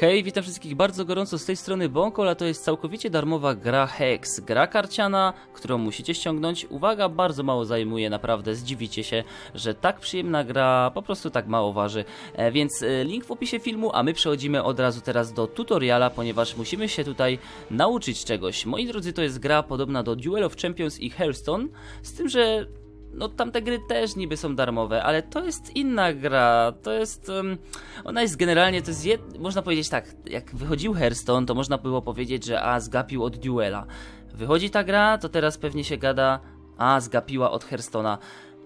Hej, witam wszystkich bardzo gorąco z tej strony Bonkol, a to jest całkowicie darmowa gra Hex. Gra karciana, którą musicie ściągnąć. Uwaga, bardzo mało zajmuje, naprawdę zdziwicie się, że tak przyjemna gra po prostu tak mało waży. E, więc e, link w opisie filmu, a my przechodzimy od razu teraz do tutoriala, ponieważ musimy się tutaj nauczyć czegoś. Moi drodzy, to jest gra podobna do Duel of Champions i Hearthstone, z tym, że no tamte gry też niby są darmowe, ale to jest inna gra, to jest, um, ona jest generalnie, to jest, jed... można powiedzieć tak, jak wychodził Hearthstone, to można było powiedzieć, że a, zgapił od Duela. Wychodzi ta gra, to teraz pewnie się gada, a, zgapiła od Hearthstone'a.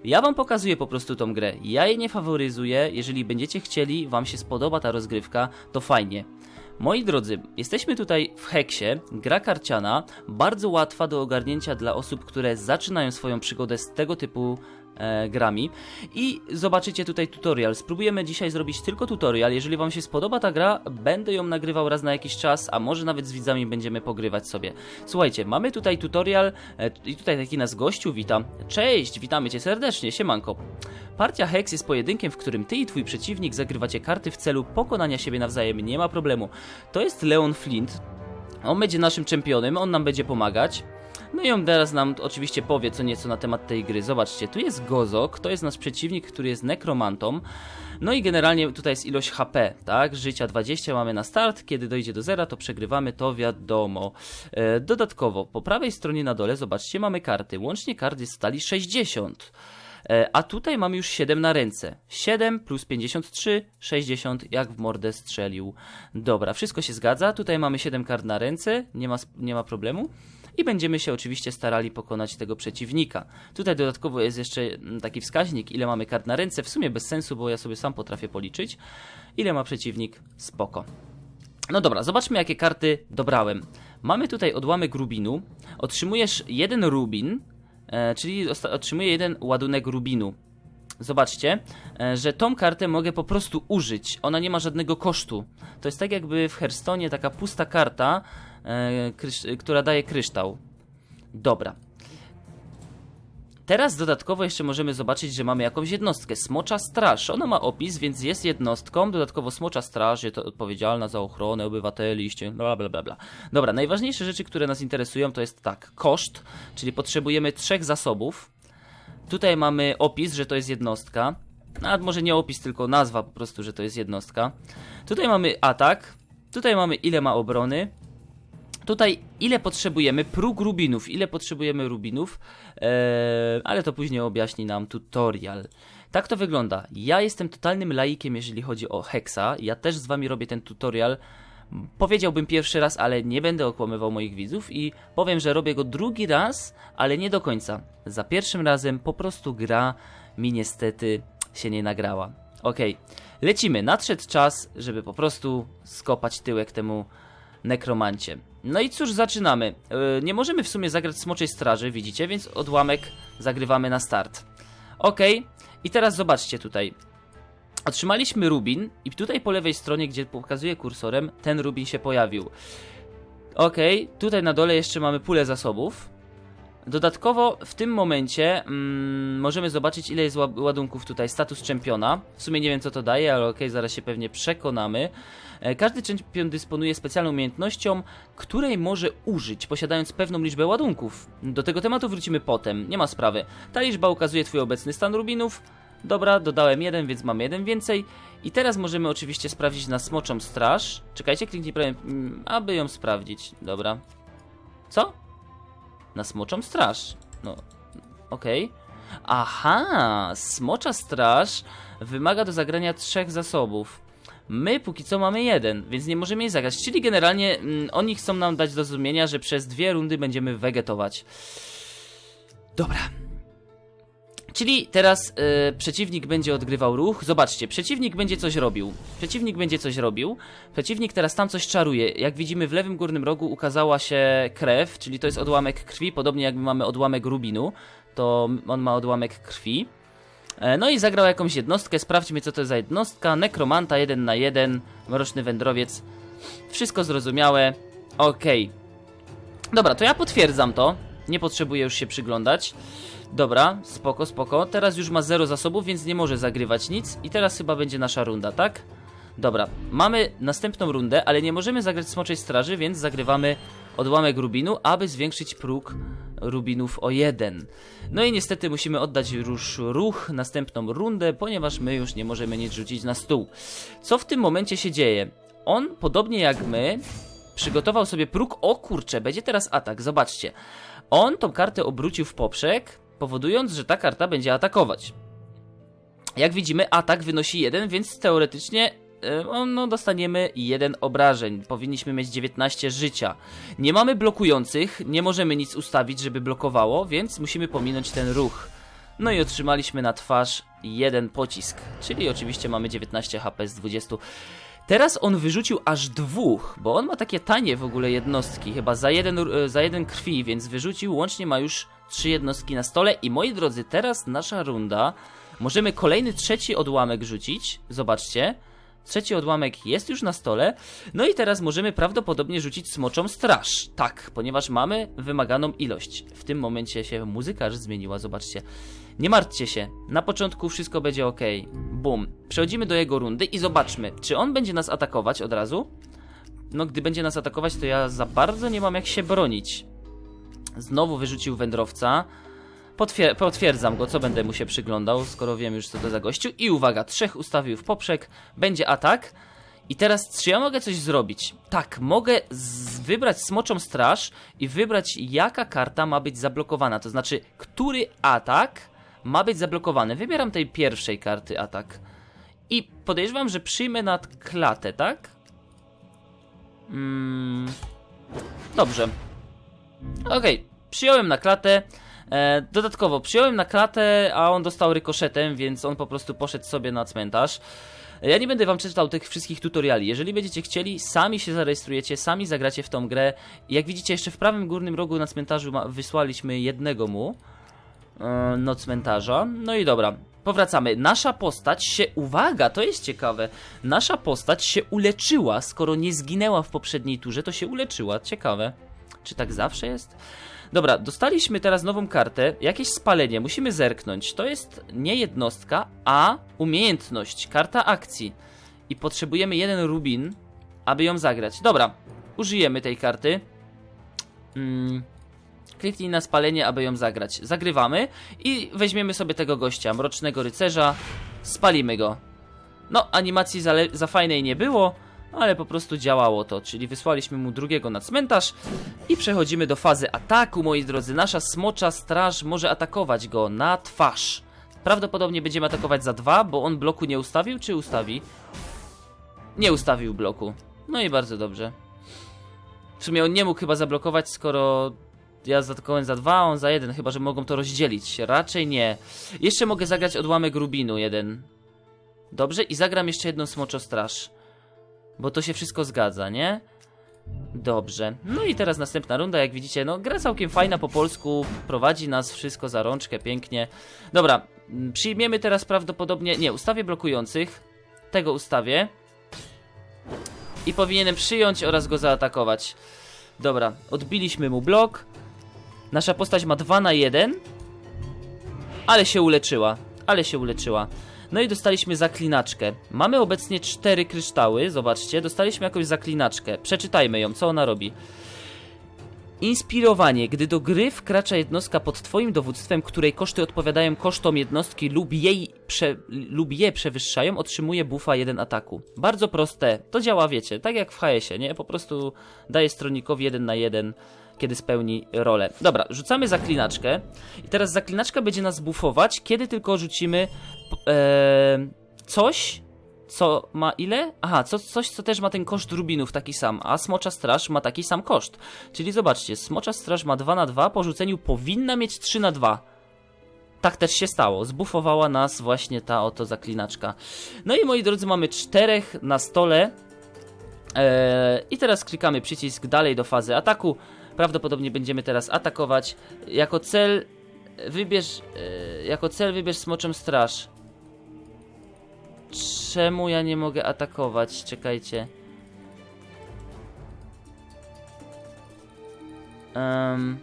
Ja wam pokazuję po prostu tą grę. Ja jej nie faworyzuję. Jeżeli będziecie chcieli, wam się spodoba ta rozgrywka, to fajnie. Moi drodzy, jesteśmy tutaj w Heksie, gra karciana, bardzo łatwa do ogarnięcia dla osób, które zaczynają swoją przygodę z tego typu e, grami. I zobaczycie tutaj tutorial. Spróbujemy dzisiaj zrobić tylko tutorial. Jeżeli Wam się spodoba ta gra, będę ją nagrywał raz na jakiś czas, a może nawet z widzami będziemy pogrywać sobie. Słuchajcie, mamy tutaj tutorial e, i tutaj taki nas gościu witam. Cześć, witamy Cię serdecznie, siemanko. Partia Hex jest pojedynkiem, w którym Ty i Twój przeciwnik zagrywacie karty w celu pokonania siebie nawzajem, nie ma problemu. To jest Leon Flint, on będzie naszym czempionem, on nam będzie pomagać. No i on teraz nam oczywiście powie co nieco na temat tej gry. Zobaczcie, tu jest Gozok, to jest nasz przeciwnik, który jest nekromantą. No i generalnie tutaj jest ilość HP, tak? Życia 20 mamy na start, kiedy dojdzie do zera, to przegrywamy, to wiadomo. E, dodatkowo, po prawej stronie na dole, zobaczcie, mamy karty. Łącznie kart jest w stali 60. E, A tutaj mamy już 7 na ręce. 7 plus 53, 60, jak w mordę strzelił. Dobra, wszystko się zgadza. Tutaj mamy 7 kart na ręce, nie ma, nie ma problemu. I będziemy się oczywiście starali pokonać tego przeciwnika. Tutaj dodatkowo jest jeszcze mm, taki wskaźnik, ile mamy kart na ręce. W sumie bez sensu, bo ja sobie sam potrafię policzyć. Ile ma przeciwnik? Spoko. No dobra, zobaczmy jakie karty dobrałem. Mamy tutaj odłamek rubinu. Otrzymujesz jeden rubin, e, czyli otrzymuję jeden ładunek rubinu. Zobaczcie, e, że tą kartę mogę po prostu użyć. Ona nie ma żadnego kosztu. To jest tak jakby w Hearthstone taka pusta karta, która daje kryształ. Dobra. Teraz dodatkowo jeszcze możemy zobaczyć, że mamy jakąś jednostkę. Smocza Straż. Ona ma opis, więc jest jednostką. Dodatkowo Smocza Straż jest odpowiedzialna za ochronę obywateli, bla bla bla bla. Dobra, najważniejsze rzeczy, które nas interesują to jest tak. Koszt, czyli potrzebujemy trzech zasobów. Tutaj mamy opis, że to jest jednostka. Nawet może nie opis, tylko nazwa po prostu, że to jest jednostka. Tutaj mamy atak. Tutaj mamy ile ma obrony. Tutaj ile potrzebujemy próg rubinów, ile potrzebujemy rubinów, eee, ale to później objaśni nam tutorial. Tak to wygląda. Ja jestem totalnym laikiem, jeżeli chodzi o Hexa. Ja też z wami robię ten tutorial. Powiedziałbym pierwszy raz, ale nie będę okłamywał moich widzów i powiem, że robię go drugi raz, ale nie do końca. Za pierwszym razem po prostu gra mi niestety się nie nagrała. Okej, lecimy. Nadszedł czas, żeby po prostu skopać tyłek temu nekromancie. No i cóż, zaczynamy. Yy, nie możemy w sumie zagrać Smoczej Straży, widzicie, więc odłamek zagrywamy na start. Okej, i teraz zobaczcie tutaj. Otrzymaliśmy rubin i tutaj po lewej stronie, gdzie pokazuję kursorem, ten rubin się pojawił. Okej, tutaj na dole jeszcze mamy pulę zasobów. Dodatkowo w tym momencie mm, możemy zobaczyć ile jest ła- ładunków tutaj, status czempiona. W sumie nie wiem co to daje, ale okej, zaraz się pewnie przekonamy. E, Każdy czempion dysponuje specjalną umiejętnością, której może użyć, posiadając pewną liczbę ładunków. Do tego tematu wrócimy potem, nie ma sprawy. Ta liczba ukazuje twój obecny stan rubinów. Dobra, dodałem jeden, więc mamy jeden więcej. I teraz możemy oczywiście sprawdzić na smoczą straż. Czekajcie, kliknij prawie, mm, aby ją sprawdzić. Dobra. Co? Na smoczą straż. No, okej. Aha, smocza straż wymaga do zagrania trzech zasobów. My póki co mamy jeden, więc nie możemy jej zagrać. Czyli generalnie mm, oni chcą nam dać do zrozumienia, że przez dwie rundy będziemy wegetować. Dobra. Czyli teraz y, przeciwnik będzie odgrywał ruch. Zobaczcie, przeciwnik będzie coś robił. Przeciwnik będzie coś robił. Przeciwnik teraz tam coś czaruje. Jak widzimy w lewym górnym rogu ukazała się krew, czyli to jest odłamek krwi, podobnie jak my mamy odłamek rubinu, to on ma odłamek krwi. E, No i zagrał jakąś jednostkę, sprawdźmy co to jest za jednostka. Nekromanta 1 na 1, mroczny wędrowiec. Wszystko zrozumiałe. Okej. Dobra, to ja potwierdzam to. Nie potrzebuję już się przyglądać. Dobra, spoko, spoko. Teraz już ma zero zasobów, więc nie może zagrywać nic. I teraz chyba będzie nasza runda, tak? Dobra, mamy następną rundę, ale nie możemy zagrać Smoczej Straży, więc zagrywamy odłamek Rubinu, aby zwiększyć próg Rubinów o jeden. No i niestety musimy oddać już ruch następną rundę, ponieważ my już nie możemy nic rzucić na stół. Co w tym momencie się dzieje? On, podobnie jak my, przygotował sobie próg. O kurczę, będzie teraz atak, zobaczcie. On tą kartę obrócił w poprzek, powodując, że ta karta będzie atakować. Jak widzimy, atak wynosi 1, więc teoretycznie e, no, dostaniemy 1 obrażeń. Powinniśmy mieć 19 życia. Nie mamy blokujących, nie możemy nic ustawić, żeby blokowało, więc musimy pominąć ten ruch. No i otrzymaliśmy na twarz jeden pocisk, czyli oczywiście mamy 19 HP z 20. Teraz on wyrzucił aż dwóch, bo on ma takie tanie w ogóle jednostki, chyba za jeden, e, za jeden krwi, więc wyrzucił, łącznie ma już trzy jednostki na stole. I moi drodzy, teraz nasza runda. Możemy kolejny trzeci odłamek rzucić, zobaczcie. Trzeci odłamek jest już na stole. No i teraz możemy prawdopodobnie rzucić smoczą straż. Tak, ponieważ mamy wymaganą ilość. W tym momencie się muzyka zmieniła, zobaczcie. Nie martwcie się, na początku wszystko będzie ok. Bum. Przechodzimy do jego rundy i zobaczmy, czy on będzie nas atakować od razu? No, gdy będzie nas atakować, to ja za bardzo nie mam jak się bronić. Znowu wyrzucił wędrowca. Potwier potwierdzam go, co będę mu się przyglądał, skoro wiem już co to za gościu. I uwaga, trzech ustawił w poprzek, będzie atak. I teraz, czy ja mogę coś zrobić? Tak, mogę wybrać smoczą straż i wybrać jaka karta ma być zablokowana. To znaczy, który atak ma być zablokowany. Wybieram tej pierwszej karty atak. I podejrzewam, że przyjmę nad klatę, tak? Mm, dobrze. Okej, okay. przyjąłem na klatę. E, dodatkowo, przyjąłem na klatę, a on dostał rykoszetem, więc on po prostu poszedł sobie na cmentarz. Ja nie będę wam czytał tych wszystkich tutoriali. Jeżeli będziecie chcieli, sami się zarejestrujecie, sami zagracie w tą grę. Jak widzicie, jeszcze w prawym górnym rogu na cmentarzu wysłaliśmy jednego mu. E, no cmentarza. No i dobra, powracamy. Nasza postać się, uwaga, to jest ciekawe, nasza postać się uleczyła, skoro nie zginęła w poprzedniej turze, to się uleczyła, ciekawe. Czy tak zawsze jest? Dobra, dostaliśmy teraz nową kartę, jakieś spalenie, musimy zerknąć. To jest nie jednostka, a umiejętność, karta akcji. I potrzebujemy jeden rubin, aby ją zagrać. Dobra, użyjemy tej karty. Hmm. Kliknij na spalenie, aby ją zagrać. Zagrywamy i weźmiemy sobie tego gościa, mrocznego rycerza, spalimy go. No, animacji za, za fajnej nie było, ale po prostu działało to, czyli wysłaliśmy mu drugiego na cmentarz i przechodzimy do fazy ataku, moi drodzy. Nasza smocza straż może atakować go na twarz. Prawdopodobnie będziemy atakować za dwa, bo on bloku nie ustawił, czy ustawi? Nie ustawił bloku. No i bardzo dobrze. W sumie on nie mógł chyba zablokować, skoro ja zaatakowałem za dwa, on za jeden, chyba że mogą to rozdzielić. Raczej nie. Jeszcze mogę zagrać odłamek Rubinu jeden. Dobrze, i zagram jeszcze jedną Smoczostraż. Bo to się wszystko zgadza, nie? Dobrze. No i teraz następna runda, jak widzicie, no gra całkiem fajna po polsku, prowadzi nas wszystko za rączkę, pięknie. Dobra, mm, przyjmiemy teraz prawdopodobnie, nie, ustawię blokujących, tego ustawię. I powinienem przyjąć oraz go zaatakować. Dobra, odbiliśmy mu blok. Nasza postać ma 2 na 1. Ale się uleczyła. Ale się uleczyła. No i dostaliśmy zaklinaczkę. Mamy obecnie 4 kryształy, zobaczcie. Dostaliśmy jakąś zaklinaczkę. Przeczytajmy ją, co ona robi. Inspirowanie. Gdy do gry wkracza jednostka pod twoim dowództwem, której koszty odpowiadają kosztom jednostki lub, jej prze, lub je przewyższają, otrzymuje buffa 1 ataku. Bardzo proste. To działa, wiecie, tak jak w HS-ie, nie? Po prostu daje stronikowi 1 na 1 kiedy spełni rolę. Dobra, rzucamy zaklinaczkę i teraz zaklinaczka będzie nas buffować, kiedy tylko rzucimy coś, co ma ile? Aha, co, coś, co też ma ten koszt rubinów taki sam, a Smocza Straż ma taki sam koszt. Czyli zobaczcie, Smocza Straż ma 2 na 2, po rzuceniu powinna mieć 3 na 2. Tak też się stało, zbufowała nas właśnie ta oto zaklinaczka. No i moi drodzy, mamy czterech na stole. Eee, I teraz klikamy przycisk dalej do fazy ataku. Prawdopodobnie będziemy teraz atakować. Jako cel wybierz, e, jako cel wybierz smoczą straż. Czemu ja nie mogę atakować? Czekajcie. Um,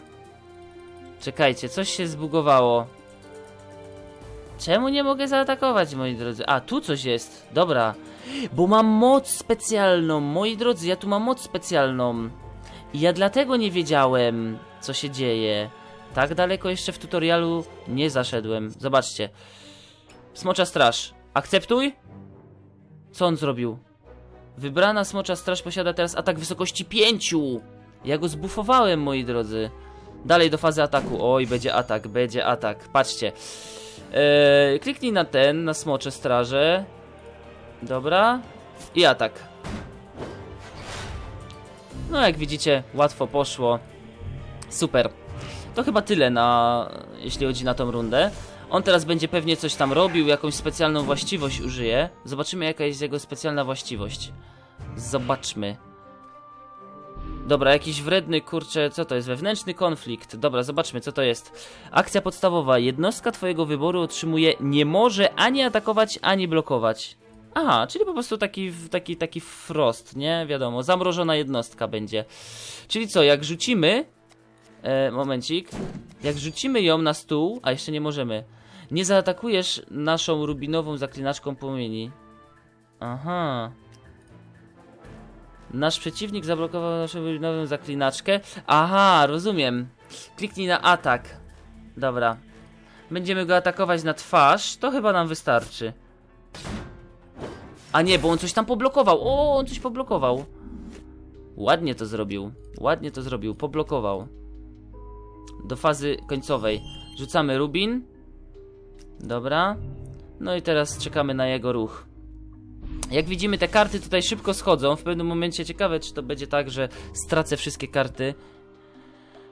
czekajcie, coś się zbugowało. Czemu nie mogę zaatakować, moi drodzy? A, tu coś jest. Dobra. Bo mam moc specjalną, moi drodzy, ja tu mam moc specjalną. I ja dlatego nie wiedziałem, co się dzieje. Tak daleko jeszcze w tutorialu nie zaszedłem. Zobaczcie. Smocza straż. Akceptuj? Co on zrobił? Wybrana smocza straż posiada teraz atak wysokości 5. Ja go zbufowałem, moi drodzy. Dalej do fazy ataku. Oj, będzie atak, będzie atak. Patrzcie. Eee, kliknij na ten, na smocze straże. Dobra. I atak. No, jak widzicie, łatwo poszło. Super. To chyba tyle na, jeśli chodzi na tą rundę. On teraz będzie pewnie coś tam robił, jakąś specjalną właściwość użyje. Zobaczymy, jaka jest jego specjalna właściwość. Zobaczmy. Dobra, jakiś wredny, kurczę, co to jest? Wewnętrzny konflikt. Dobra, zobaczmy, co to jest. Akcja podstawowa. Jednostka twojego wyboru otrzymuje nie może ani atakować, ani blokować. Aha, czyli po prostu taki, taki, taki frost, nie? Wiadomo, zamrożona jednostka będzie. Czyli co, jak rzucimy... E, momencik. Jak rzucimy ją na stół, a jeszcze nie możemy, nie zaatakujesz naszą rubinową zaklinaczką płomieni. Aha. Nasz przeciwnik zablokował naszą rubinową zaklinaczkę. Aha, rozumiem. Kliknij na atak. Dobra. Będziemy go atakować na twarz, to chyba nam wystarczy. A nie, bo on coś tam poblokował. O, on coś poblokował. Ładnie to zrobił. Ładnie to zrobił. Poblokował. Do fazy końcowej. Rzucamy rubin. Dobra. No i teraz czekamy na jego ruch. Jak widzimy, te karty tutaj szybko schodzą. W pewnym momencie ciekawe, czy to będzie tak, że stracę wszystkie karty.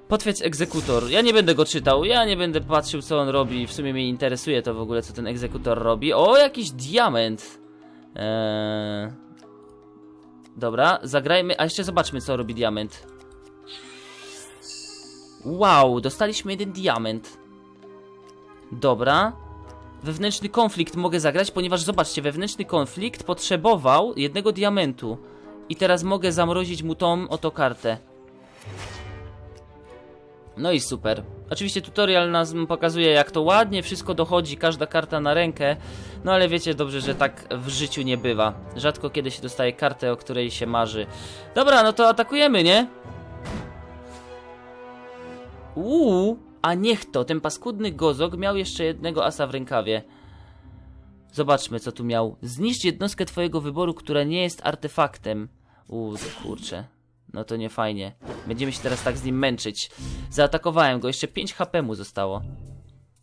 Potwierdź egzekutor. Ja nie będę go czytał, ja nie będę patrzył, co on robi. W sumie mnie interesuje to w ogóle, co ten egzekutor robi. O, jakiś diament. Eee... Dobra, zagrajmy. A jeszcze zobaczmy, co robi diament. Wow, dostaliśmy jeden diament. Dobra. Wewnętrzny konflikt mogę zagrać, ponieważ zobaczcie, wewnętrzny konflikt potrzebował jednego diamentu. I teraz mogę zamrozić mu tą oto kartę. No i super. Oczywiście tutorial nas pokazuje jak to ładnie wszystko dochodzi, każda karta na rękę. No ale wiecie dobrze, że tak w życiu nie bywa. Rzadko kiedy się dostaje kartę, o której się marzy. Dobra, no to atakujemy, nie? Uuu, a niech to, ten paskudny gozok miał jeszcze jednego asa w rękawie. Zobaczmy, co tu miał. Zniszcz jednostkę twojego wyboru, która nie jest artefaktem. Uuu, kurczę. No to nie fajnie. Będziemy się teraz tak z nim męczyć. Zaatakowałem go, jeszcze 5 HP mu zostało.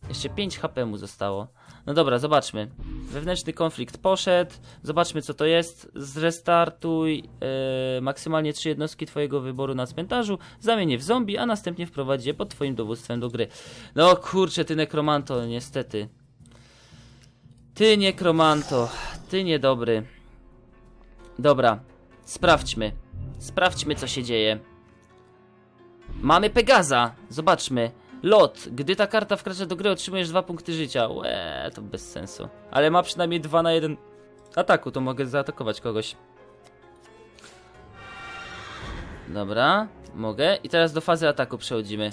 Jeszcze 5 HP mu zostało. No dobra, zobaczmy. Wewnętrzny konflikt poszedł. Zobaczmy co to jest. Zrestartuj yy, maksymalnie 3 jednostki twojego wyboru na cmentarzu. Zamień w zombie, a następnie wprowadź je pod twoim dowództwem do gry. No kurczę, ty nekromanto, niestety. Ty nekromanto, ty niedobry. Dobra, sprawdźmy. Sprawdźmy co się dzieje. Mamy Pegaza! Zobaczmy. Lot. Gdy ta karta wkracza do gry, otrzymujesz dwa punkty życia. Łe, to bez sensu. Ale ma przynajmniej 2 na 1 ataku, to mogę zaatakować kogoś. Dobra, mogę. I teraz do fazy ataku przechodzimy.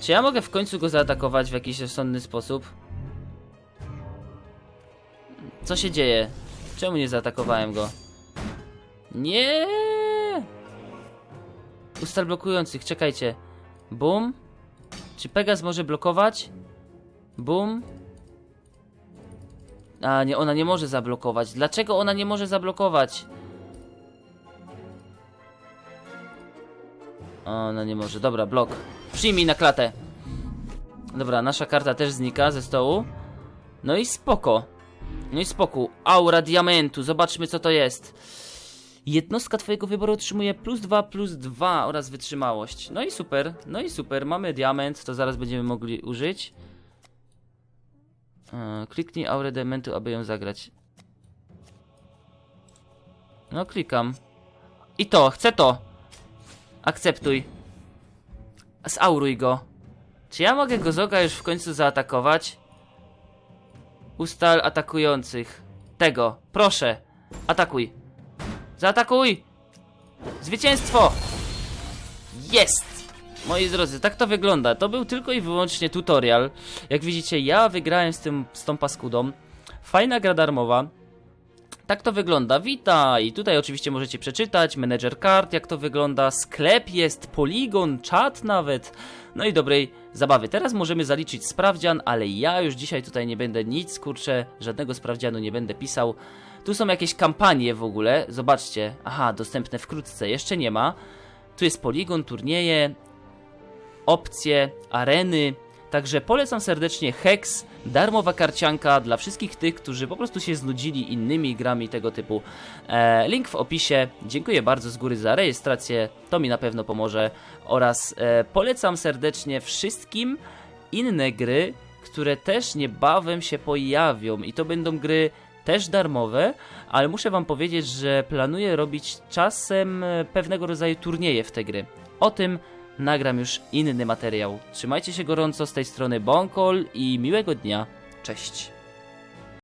Czy ja mogę w końcu go zaatakować w jakiś rozsądny sposób? Co się dzieje? Czemu nie zaatakowałem go? Nie! Ustal blokujących, czekajcie. Bum. Czy Pegas może blokować? Bum. A nie, ona nie może zablokować. Dlaczego ona nie może zablokować? Ona nie może. Dobra, blok. Przyjmij na klatę. Dobra, nasza karta też znika ze stołu. No i spoko. No i spoko. Aura diamentu. Zobaczmy co to jest. Jednostka twojego wyboru otrzymuje plus 2, plus 2 oraz wytrzymałość. No i super, no i super. Mamy diament, to zaraz będziemy mogli użyć. E, kliknij aurę diamentu, aby ją zagrać. No klikam. I to, chcę to. Akceptuj. Zauruj go. Czy ja mogę Gozoga już w końcu zaatakować? Ustal atakujących. Tego, proszę. Atakuj. Zaatakuj! Zwycięstwo! Jest! Moi drodzy, tak to wygląda. To był tylko i wyłącznie tutorial. Jak widzicie, ja wygrałem z, tym, z tą paskudą. Fajna gra darmowa. Tak to wygląda. Witaj! Tutaj oczywiście możecie przeczytać, menedżer kart, jak to wygląda, sklep jest, poligon, czat nawet. No i dobrej zabawy. Teraz możemy zaliczyć sprawdzian, ale ja już dzisiaj tutaj nie będę nic, kurczę, żadnego sprawdzianu nie będę pisał. Tu są jakieś kampanie w ogóle, zobaczcie. Aha, dostępne wkrótce, jeszcze nie ma. Tu jest poligon, turnieje, opcje, areny. Także polecam serdecznie Hex, darmowa karcianka dla wszystkich tych, którzy po prostu się znudzili innymi grami tego typu. E, link w opisie. Dziękuję bardzo z góry za rejestrację, to mi na pewno pomoże. Oraz e, polecam serdecznie wszystkim inne gry, które też niebawem się pojawią i to będą gry też darmowe, ale muszę wam powiedzieć, że planuję robić czasem e, pewnego rodzaju turnieje w te gry. O tym nagram już inny materiał. Trzymajcie się gorąco z tej strony Bonkol i miłego dnia. Cześć.